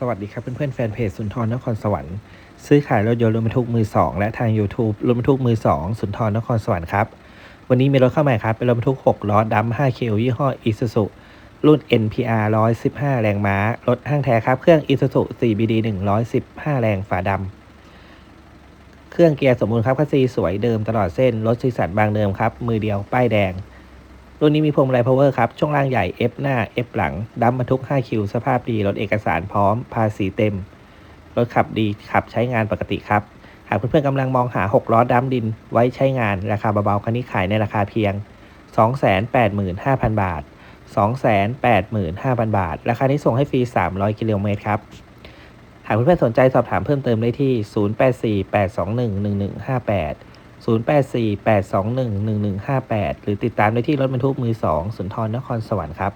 สวัสดีครับเพื่อนๆแฟนเพจสุนทรนครสวรรค์ซื้อขายรถยนต์รถบรรทุกมือ 2 และทาง YouTube รถบรรทุกมือ 2 สุนทรนครสวรรค์ครับวันนี้มีรถเข้าใหม่ครับ เป็นรถบรรทุก 6 ล้อดัม5คิวยี่ห้อ Isuzu รุ่น NPR 115 แรงม้า รถห้างแท้ครับ เครื่อง Isuzu 4BD 115 แรงฝาดำเครื่องเกียร์สมบูรณ์ครับคัสซีสวยเดิมตลอดเส้นรถสีสันบางเดิมครับมือเดียวป้ายแดง รุ่นนี้มีพวงมาลัย power ครับ ช่วงล่างใหญ่ F หน้า F หลังดัมบรรทุก 5 คิว สภาพดี รถเอกสารพร้อม ภาษีเต็ม รถขับดีขับใช้งานปกติครับ หากเพื่อนๆกำลังมองหา 6 ล้อดัมดิน ไว้ใช้งานราคาเบาๆคันนี้ขายในราคาเพียง 285,000 บาท 285,000 บาท ราคานี้ส่งให้ฟรี 300 กิโลเมตรครับ หากเพื่อนๆสนใจสอบถามเพิ่มเติมได้ที่ 0848211158 0848211158 หรือติดตามได้ที่รถบรรทุกมือ 2 สุนทรนครสวรรค์ครับ